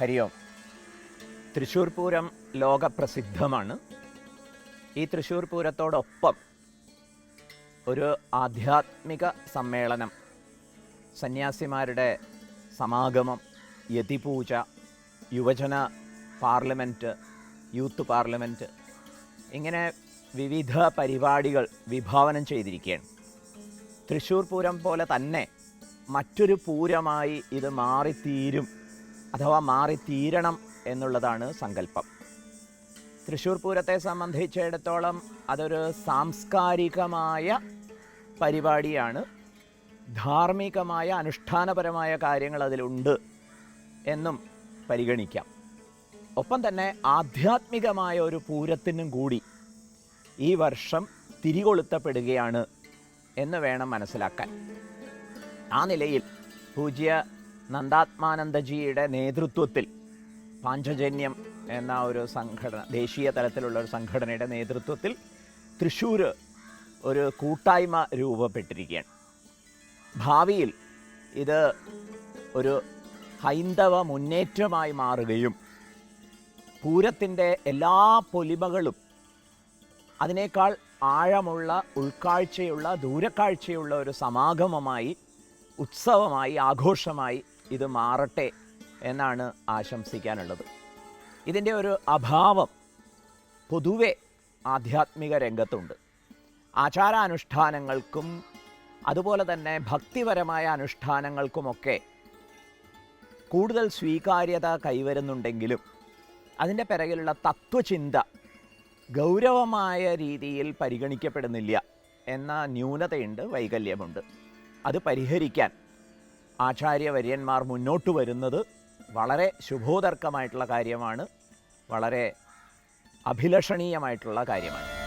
ഹരി ഓം. തൃശ്ശൂർ പൂരം ലോകപ്രസിദ്ധമാണ്. ഈ തൃശ്ശൂർ പൂരത്തോടൊപ്പം ഒരു ആധ്യാത്മിക സമ്മേളനം സന്യാസിമാരുടെ സമാഗമം യതിപൂജ യുവജന പാർലമെന്റ് യൂത്ത് പാർലമെന്റ് ഇങ്ങനെ വിവിധ പരിപാടികൾ വിഭാവനം ചെയ്തിരിക്കുകയാണ്. തൃശ്ശൂർ പൂരം പോലെ തന്നെ മറ്റൊരു പൂരമായി ഇത് മാറിത്തീരും അഥവാ മാറിത്തീരണം എന്നുള്ളതാണ് സങ്കല്പം. തൃശ്ശൂർ പൂരത്തെ സംബന്ധിച്ചിടത്തോളം അതൊരു സാംസ്കാരികമായ പരിപാടിയാണ്. ധാർമ്മികമായ അനുഷ്ഠാനപരമായ കാര്യങ്ങൾ അതിലുണ്ട് എന്നും പരിഗണിക്കാം. ഒപ്പം തന്നെ ആധ്യാത്മികമായ ഒരു പൂരത്തിനും കൂടി ഈ വർഷം തിരികൊളുത്തപ്പെടുകയാണ് എന്ന് വേണം മനസ്സിലാക്കാൻ. ആ നിലയിൽ പൂജ്യ നന്ദാത്മാനന്ദജിയുടെ നേതൃത്വത്തിൽ പാഞ്ചജന്യം എന്ന ഒരു സംഘടന ദേശീയ തലത്തിലുള്ള ഒരു സംഘടനയുടെ നേതൃത്വത്തിൽ തൃശ്ശൂർ ഒരു കൂട്ടായ്മ രൂപപ്പെട്ടിരിക്കുകയാണ്. ഭാവിയിൽ ഇത് ഒരു ഹൈന്ദവ മുന്നേറ്റമായി മാറുകയും പൂരത്തിന്റെ എല്ലാ പൊലിമകളും അതിനേക്കാൾ ആഴമുള്ള ഉൾക്കാഴ്ചയുള്ള ദൂരക്കാഴ്ചയുള്ള ഒരു സമാഗമമായി ഉത്സവമായി ആഘോഷമായി ഇത് മാറട്ടെ എന്നാണ് ആശംസിക്കാനുള്ളത്. ഇതിന്റെ ഒരു അഭാവം പൊതുവെ ആധ്യാത്മിക രംഗത്തുണ്ട്. ആചാരാനുഷ്ഠാനങ്ങൾക്കും അതുപോലെ തന്നെ ഭക്തിപരമായ അനുഷ്ഠാനങ്ങൾക്കുമൊക്കെ കൂടുതൽ സ്വീകാര്യത കൈവരുന്നുണ്ടെങ്കിലും അതിന്റെ പിറകിലുള്ള തത്വചിന്ത ഗൗരവമായ രീതിയിൽ പരിഗണിക്കപ്പെടുന്നില്ല എന്ന ന്യൂനതയുണ്ട് വൈകല്യമുണ്ട്. അത് പരിഹരിക്കാൻ ആചാര്യവര്യന്മാർ മുന്നോട്ട് വരുന്നത് വളരെ ശുഭോദർക്കമായിട്ടുള്ള കാര്യമാണ്. വളരെ അഭിലഷണീയമായിട്ടുള്ള കാര്യമാണ്.